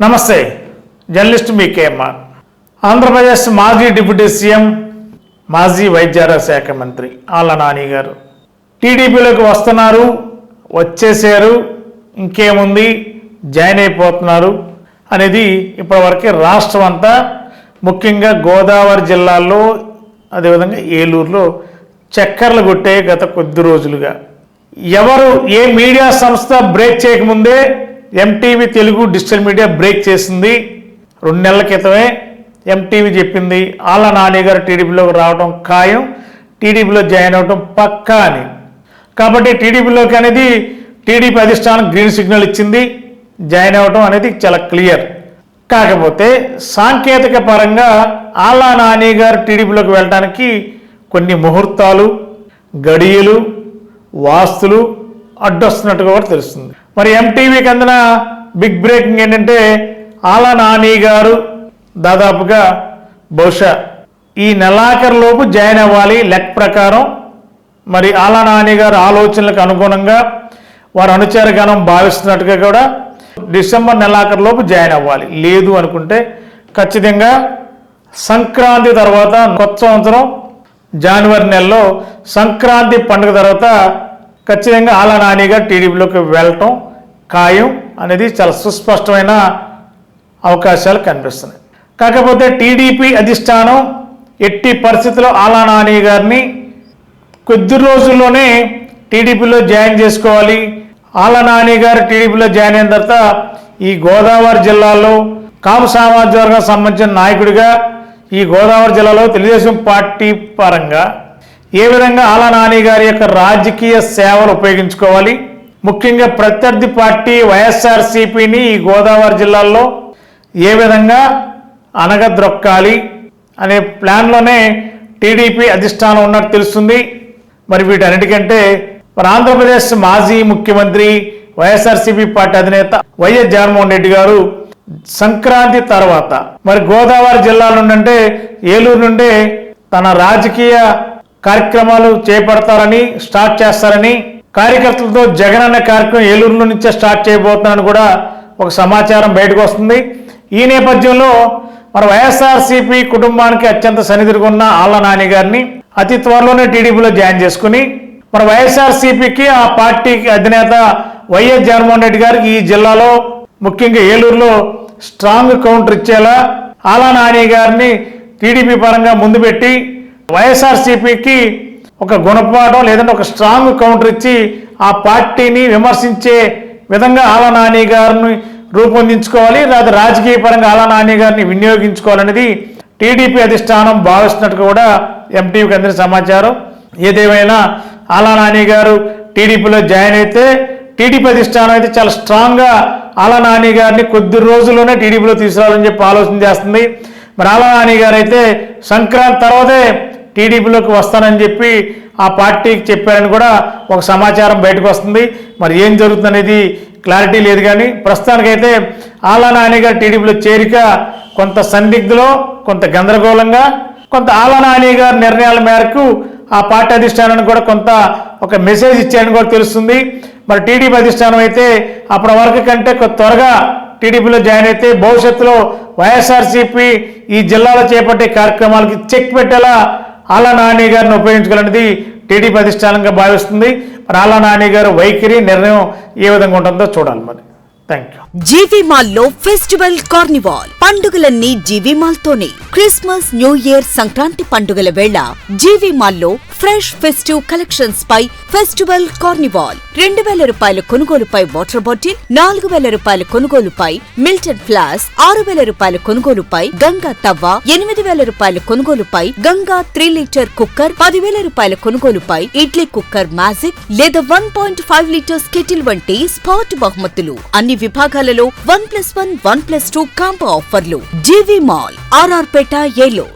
నమస్తే జర్నలిస్ట్ మీ కేఎంఆర్. ఆంధ్రప్రదేశ్ మాజీ deputy CM మాజీ వైద్యారోగ్య శాఖ మంత్రి ఆళ్ళ నాని గారు. టీడీపీలోకి వస్తున్నారు వచ్చేసారు ఇంకేముంది జాయిన్ అయిపోతున్నారు అనేది ఇప్పటివరకు రాష్ట్రం అంతా ముఖ్యంగా గోదావరి జిల్లాల్లో అదేవిధంగా ఏలూరులో చక్కర్లు కొట్టే గత కొద్ది రోజులుగా. ఎవరు ఏ మీడియా సంస్థ బ్రేక్ చేయకముందే MTV Telugu digital media break చేసింది. రెండు నెలల క్రితమే ఎంటీవీ చెప్పింది. ఆళ్ళ నాని గారు టీడీపీలోకి రావడం ఖాయం. టీడీపీలో జాయిన్ అవ్వడం పక్కా అని. కాబట్టి టీడీపీలోకి అనేది టీడీపీ అధిష్టానం గ్రీన్ సిగ్నల్ ఇచ్చింది. జాయిన్ అవ్వడం అనేది చాలా క్లియర్. కాకపోతే సాంకేతిక పరంగా ఆళ్ళ నాని గారు టీడీపీలోకి వెళ్ళడానికి కొన్ని ముహూర్తాలు గడియలు వాస్తులు అడ్డొస్తున్నట్టుగా కూడా తెలుస్తుంది. మరి ఎంటీవీకి అందిన బిగ్ బ్రేకింగ్ ఏంటంటే ఆల నాని గారు దాదాపుగా బహుశా ఈ నెలాఖరులోపు జాయిన్ అవ్వాలి లెక్క ప్రకారం. మరి ఆల నాని గారు ఆలోచనలకు అనుగుణంగా వారు అనుచర గణం భావిస్తున్నట్టుగా కూడా డిసెంబర్ నెలాఖరులోపు జాయిన్ అవ్వాలి. లేదు అనుకుంటే ఖచ్చితంగా సంక్రాంతి తర్వాత కొత్త సంవత్సరం జనవరి నెలలో సంక్రాంతి పండుగ తర్వాత ఖచ్చితంగా ఆల నానిగా టీడీపీలోకి వెళ్ళటం ఖాయం అనేది చాలా సుస్పష్టమైన అవకాశాలు కనిపిస్తున్నాయి. కాకపోతే టీడీపీ అధిష్టానం ఎట్టి పరిస్థితుల్లో ఆలా నాని గారిని కొద్ది రోజుల్లోనే టీడీపీలో జాయిన్ చేసుకోవాలి. ఆలా నాని గారు టీడీపీలో జాయిన్ అయిన తర్వాత ఈ గోదావరి జిల్లాలో కాపు సామాజిక వర్గానికి సంబంధించిన నాయకుడిగా ఈ గోదావరి జిల్లాలో తెలుగుదేశం పార్టీ పరంగా ఏ విధంగా ఆలా నాని గారి యొక్క రాజకీయ సేవలు ఉపయోగించుకోవాలి? ముఖ్యంగా ప్రత్యర్థి పార్టీ వైఎస్ఆర్సీపీని ఈ గోదావరి జిల్లాల్లో ఏ విధంగా అనగద్రొక్కాలి అనే ప్లాన్లోనే టీడీపీ అధిష్టానం ఉన్నట్టు తెలుస్తుంది. మరి వీటన్నిటికంటే మరి ఆంధ్రప్రదేశ్ మాజీ ముఖ్యమంత్రి వైఎస్ఆర్సీపీ పార్టీ అధినేత వైఎస్ జగన్మోహన్ రెడ్డి గారు సంక్రాంతి తర్వాత మరి గోదావరి జిల్లా నుండి ఏలూరు నుండే తన రాజకీయ కార్యక్రమాలు చేపడతారని స్టార్ట్ చేస్తారని కార్యకర్తలతో జగన్ అనే కార్యక్రమం ఏలూరు నుంచే స్టార్ట్ చేయబోతున్నారని కూడా ఒక సమాచారం బయటకు వస్తుంది. ఈ నేపథ్యంలో మన వైఎస్ఆర్సీపీ కుటుంబానికి అత్యంత సన్నిధిగా ఉన్న ఆళ్ళ నాని గారిని అతి త్వరలోనే టీడీపీలో జాయిన్ చేసుకుని మన వైఎస్ఆర్సీపీకి ఆ పార్టీకి అధినేత వైఎస్ జగన్మోహన్ రెడ్డి గారికి ఈ జిల్లాలో ముఖ్యంగా ఏలూరులో స్ట్రాంగ్ కౌంటర్ ఇచ్చేలా ఆలా నాని గారిని టీడీపీ పరంగా ముందు పెట్టి వైఎస్ఆర్సీపీకి ఒక గుణపాఠం లేదంటే ఒక స్ట్రాంగ్ కౌంటర్ ఇచ్చి ఆ పార్టీని విమర్శించే విధంగా ఆలా నాని గారిని రూపొందించుకోవాలి లేదా రాజకీయ పరంగా ఆలా నాని గారిని వినియోగించుకోవాలనేది టీడీపీ అధిష్టానం భావిస్తున్నట్టు కూడా ఎంటీవీకి అందిన సమాచారం. ఏదేమైనా ఆలా నాని గారు టీడీపీలో జాయిన్ అయితే టీడీపీ అధిష్టానం అయితే చాలా స్ట్రాంగ్గా ఆలా నాని గారిని కొద్ది రోజుల్లోనే టీడీపీలో తీసుకురావాలని చెప్పి ఆలోచన చేస్తుంది. మరి ఆలా నాని గారు అయితే సంక్రాంతి తర్వాతే టీడీపీలోకి వస్తానని చెప్పి ఆ పార్టీకి చెప్పారని కూడా ఒక సమాచారం బయటకు వస్తుంది. మరి ఏం జరుగుతుందనేది క్లారిటీ లేదు కానీ ప్రస్తుతానికైతే ఆలా నాని గారు టీడీపీలో చేరిక కొంత సందిగ్ధలో కొంత గందరగోళంగా కొంత ఆలా నాని గారి నిర్ణయాల మేరకు ఆ పార్టీ అధిష్టానానికి కూడా కొంత ఒక మెసేజ్ ఇచ్చారని కూడా తెలుస్తుంది. మరి టీడీపీ అధిష్టానం అయితే అప్పటి వరకు కంటే కొంత త్వరగా టీడీపీలో జాయిన్ అయితే భవిష్యత్తులో వైఎస్ఆర్సీపీ ఈ జిల్లాలో చేపట్టే కార్యక్రమాలకి చెక్ పెట్టేలా ఆలా నాని గారిని ఉపయోగించుకోవాలనేది టీడీపీ అధిష్టానంగా భావిస్తుంది. మరి ఆలా నాని గారు వైఖరి నిర్ణయం ఏ విధంగా ఉంటుందో చూడాలి మరి. జీవి మాల్లో ఫెస్టివల్ కార్నివాల్. పండుగలన్నీ జీవి మాల్ తోనే క్రిస్మస్ న్యూ ఇయర్ సంక్రాంతి పండుగల వేళ జీవి మాల్లో ఫ్రెష్ ఫెస్టివ్ కలెక్షన్స్ పై ఫెస్టివల్ కార్నివాల్. రెండు వేల రూపాయల కొనుగోలుపై వాటర్ బాటిల్ నాలుగు వేల రూపాయల కొనుగోలుపై మిల్టన్ ఫ్లాస్ ఆరు వేల రూపాయల కొనుగోలుపై గంగా తవ్వ ఎనిమిది వేల రూపాయల కొనుగోలుపై గంగా త్రీ లీటర్ కుక్కర్ పదివేల రూపాయల కొనుగోలుపై ఇడ్లీ కుక్కర్ మ్యాజిక్ లేదా one point five litres kettle వంటి స్పాట్ బహుమతులు. అన్ని విభాగాలలో one plus one one plus two combo ఆఫర్లు. జీవి మాల్ ఆర్ఆర్ పేట ఏలో